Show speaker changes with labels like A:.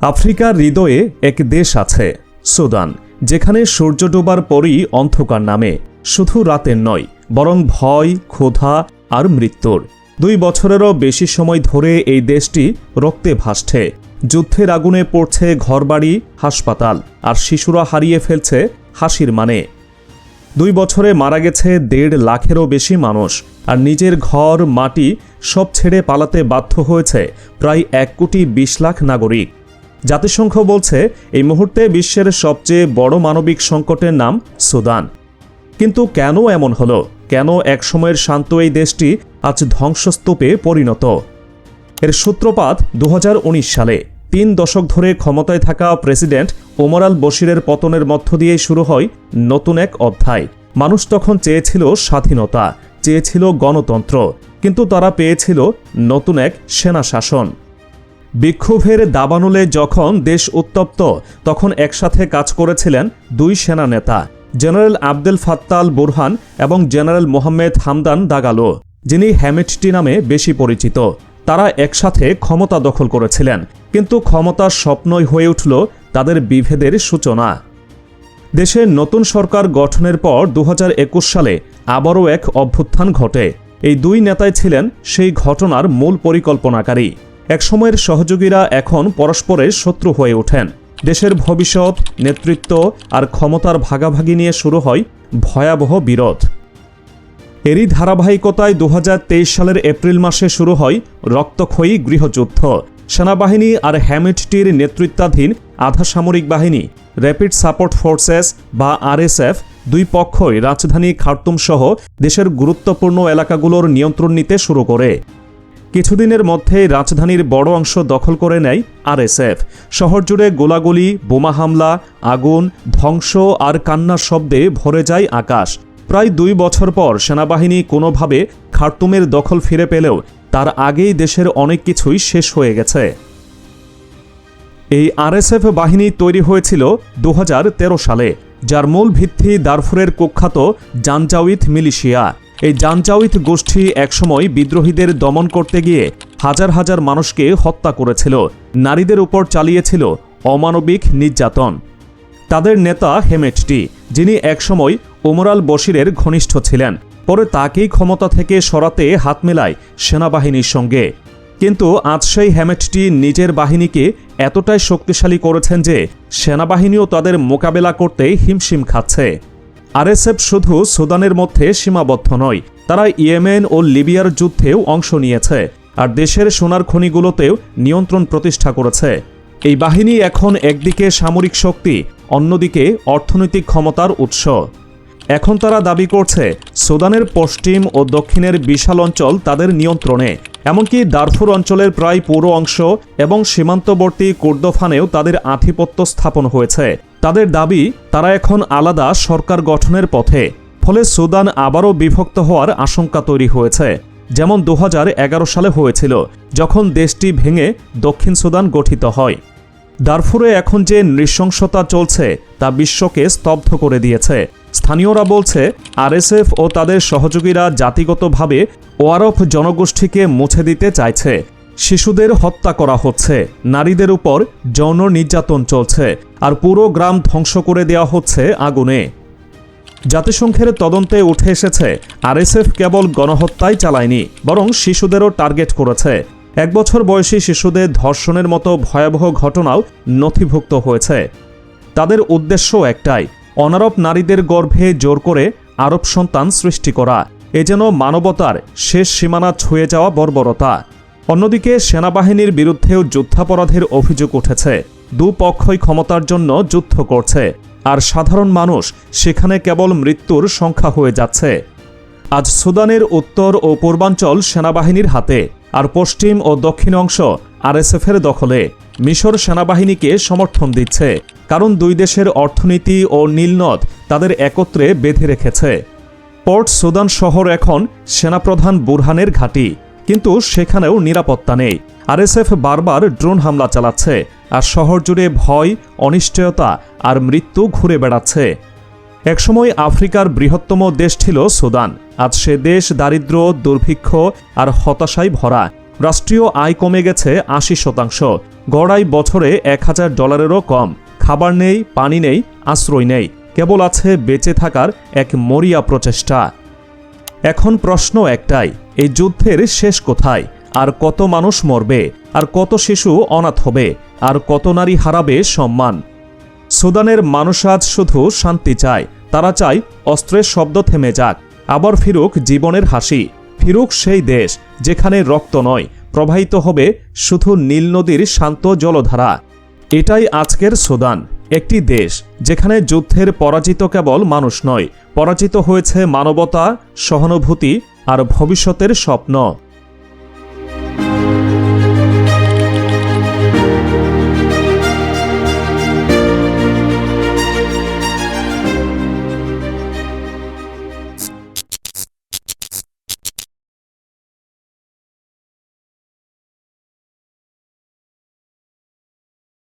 A: আফ্রিকার হৃদয়ে এক দেশ আছে, সুদান, যেখানে সূর্য ডোবার পরই অন্ধকার নামে। শুধু রাতের নয়, বরং ভয়, ক্ষুধা আর মৃত্যুর। দুই বছরেরও বেশি সময় ধরে এই দেশটি রক্তে ভাসছে। যুদ্ধের আগুনে পড়ছে ঘরবাড়ি, হাসপাতাল, আর শিশুরা হারিয়ে ফেলছে হাসির মানে। দুই বছরে মারা গেছে দেড় লাখেরও বেশি মানুষ, আর নিজের ঘর, মাটি সব ছেড়ে পালাতে বাধ্য হয়েছে প্রায় এক কোটি বিশ লাখ নাগরিক। জাতিসংঘ বলছে, এই মুহূর্তে বিশ্বের সবচেয়ে বড় মানবিক সংকটের নাম সুদান। কিন্তু কেন এমন হলো? কেন একসময়ের শান্ত এই দেশটি আজ ধ্বংসস্তূপে পরিণত? এর সূত্রপাত দু হাজার উনিশ সালে। তিন দশক ধরে ক্ষমতায় থাকা প্রেসিডেন্ট ওমর আল বশিরের পতনের মধ্য দিয়েই শুরু হয় নতুন এক অধ্যায়। মানুষ তখন চেয়েছিল স্বাধীনতা, চেয়েছিল গণতন্ত্র, কিন্তু তারা পেয়েছিল নতুন এক সেনা শাসন। বিক্ষোভের দাবানলে যখন দেশ উত্তপ্ত, তখন একসাথে কাজ করেছিলেন দুই সেনা নেতা, জেনারেল আবদেল ফাত্তাল বুরহান এবং জেনারেল মোহাম্মেদ হামদান দাগালো, যিনি হ্যামিটটি নামে বেশি পরিচিত। তারা একসাথে ক্ষমতা দখল করেছিলেন, কিন্তু ক্ষমতার স্বপ্নই হয়ে উঠল তাদের বিভেদের সূচনা। দেশে নতুন সরকার গঠনের পর দু হাজার একুশ সালে আবারও এক অভ্যুত্থান ঘটে। এই দুই নেতাই ছিলেন সেই ঘটনার মূল পরিকল্পনাকারী। একসময়ের সহযোগীরা এখন পরস্পরের শত্রু হয়ে ওঠেন। দেশের ভবিষ্যৎ, নেতৃত্ব আর ক্ষমতার ভাগাভাগি নিয়ে শুরু হয় ভয়াবহ বিরোধ। এরই ধারাবাহিকতায় দু হাজার তেইশ সালের এপ্রিল মাসে শুরু হয় রক্তক্ষয়ী গৃহযুদ্ধ। সেনাবাহিনী আর হ্যামিটটির নেতৃত্বাধীন আধা সামরিক বাহিনী, র্যাপিড সাপোর্ট ফোর্সেস বা আরএসএফ দুই পক্ষই রাজধানী খার্তুম সহ দেশের গুরুত্বপূর্ণ এলাকাগুলোর নিয়ন্ত্রণ নিতে শুরু করে। কিছুদিনের মধ্যেই রাজধানীর বড় অংশ দখল করে নেয় আরএসএফ। শহর জুড়ে গোলাগুলি, বোমা হামলা, আগুন, ধ্বংস আর কান্নার শব্দে ভরে যায় আকাশ। প্রায় দুই বছর পর সেনাবাহিনী কোনোভাবে খার্তুমের দখল ফিরে পেলেও তার আগেই দেশের অনেক কিছুই শেষ হয়ে গেছে। এই আরএসএফ বাহিনী তৈরি হয়েছিল দু হাজার তেরো সালে, যার মূল ভিত্তি দারফুরের কুখ্যাত জানজাউইথ মিলিশিয়া। এই জানজাউইথ গোষ্ঠী একসময় বিদ্রোহীদের দমন করতে গিয়ে হাজার হাজার মানুষকে হত্যা করেছিল, নারীদের উপর চালিয়েছিল অমানবিক নির্যাতন। তাদের নেতা হেমেটটি, যিনি একসময় ওমরাল বশিরের ঘনিষ্ঠ ছিলেন, পরে তাকেই ক্ষমতা থেকে সরাতে হাত মেলায় সেনাবাহিনীর সঙ্গে। কিন্তু আজ সেই হ্যামেটটি নিজের বাহিনীকে এতটাই শক্তিশালী করেছেন যে সেনাবাহিনীও তাদের মোকাবেলা করতে হিমশিম খাচ্ছে। আরএসএফ শুধু সুদানের মধ্যে সীমাবদ্ধ নয়, তারা ইয়েমেন ও লিবিয়ার যুদ্ধেও অংশ নিয়েছে আর দেশের সোনার খনিগুলোতেও নিয়ন্ত্রণ প্রতিষ্ঠা করেছে। এই বাহিনী এখন একদিকে সামরিক শক্তি, অন্যদিকে অর্থনৈতিক ক্ষমতার উৎস। এখন তারা দাবি করছে, সুদানের পশ্চিম ও দক্ষিণের বিশাল অঞ্চল তাদের নিয়ন্ত্রণে, এমনকি দারফুর অঞ্চলের প্রায় পুরো অংশ এবং সীমান্তবর্তী কুর্দোফানেও তাদের আধিপত্য স্থাপন হয়েছে। তাদের দাবি, তারা এখন আলাদা সরকার গঠনের পথে। ফলে সুদান আবারও বিভক্ত হওয়ার আশঙ্কা তৈরি হয়েছে। যেমন দু হাজার এগারো সালে হয়েছিল, যখন দেশটি ভেঙে দক্ষিণ সুদান গঠিত হয়। দারফুরে এখন যে নৃশংসতা চলছে, তা বিশ্বকে স্তব্ধ করে দিয়েছে। স্থানীয়রা বলছে, আরএসএফ ও তাদের সহযোগীরা জাতিগতভাবে ওয়ারফ জনগোষ্ঠীকে মুছে দিতে চাইছে। শিশুদের হত্যা করা হচ্ছে। নারীদের উপর যৌন নির্যাতন চলছে আর পুরো গ্রাম ধ্বংস করে দেওয়া হচ্ছে আগুনে। জাতিসংঘের তদন্তে উঠে এসেছে, আরএসএফ কেবল গণহত্যাই চালায়নি, বরং শিশুদেরও টার্গেট করেছে। এক বছর বয়সী শিশুদের ধর্ষণের মতো ভয়াবহ ঘটনাও নথিভুক্ত হয়েছে। তাদের উদ্দেশ্য একটাই, অনারব নারীদের গর্ভে জোর করে আরব সন্তান সৃষ্টি করা। এ যেন মানবতার শেষ সীমানা ছুঁয়ে যাওয়া বর্বরতা। অন্যদিকে সেনাবাহিনীর বিরুদ্ধেও যুদ্ধাপরাধের অভিযোগ উঠেছে। দুপক্ষই ক্ষমতার জন্য যুদ্ধ করছে। আর সাধারণ মানুষ, সেখানে কেবল মৃত্যুর সংখ্যা হয়ে যাচ্ছে। আজ সুদানের উত্তর ও পূর্বাঞ্চল সেনাবাহিনীর হাতে, আর পশ্চিম ও দক্ষিণ অংশ আরএসএফের দখলে। মিশর সেনাবাহিনীকে সমর্থন দিচ্ছে, কারণ দুই দেশের অর্থনীতি ও নীলনদ তাদের একত্রে বেঁধে রেখেছে। পোর্ট সুদান শহর এখন সেনাপ্রধান বুরহানের ঘাঁটি। কিন্তু সেখানেও নিরাপত্তা নেই। আরএসএফ বারবার ড্রোন হামলা চালাচ্ছে আর শহর জুড়ে ভয়, অনিশ্চয়তা আর মৃত্যু ঘুরে বেড়াচ্ছে। একসময় আফ্রিকার বৃহত্তম দেশ ছিল সুদান। আজ সে দেশ দারিদ্র্য, দুর্ভিক্ষ আর হতাশায় ভরা। রাষ্ট্রীয় আয় কমে গেছে আশি শতাংশ। গড়াই বছরে এক হাজার ডলারেরও কম। খাবার নেই, পানি নেই, আশ্রয় নেই। কেবল আছে বেঁচে থাকার এক মরিয়া প্রচেষ্টা। এখন প্রশ্ন একটাই। এই যুদ্ধের শেষ কোথায়? আর কত মানুষ মরবে? আর কত শিশু অনাথ হবে? আর কত নারী হারাবে সম্মান? সুদানের মানুষ আজ শুধু শান্তি চায়, তারা চায় অস্ত্রের শব্দ থেমে যাক, আবার ফিরুক জীবনের হাসি। ফিরুক সেই দেশ, যেখানে রক্ত নয়, প্রবাহিত হবে শুধু নীল নদীর শান্ত জলধারা। এটাই আজকের সুদান, একটি দেশ, যেখানে যুদ্ধের পরাজিত কেবল মানুষ নয়, পরাজিত হয়েছে মানবতা, সহানুভূতি আর ভবিষ্যতের স্বপ্ন।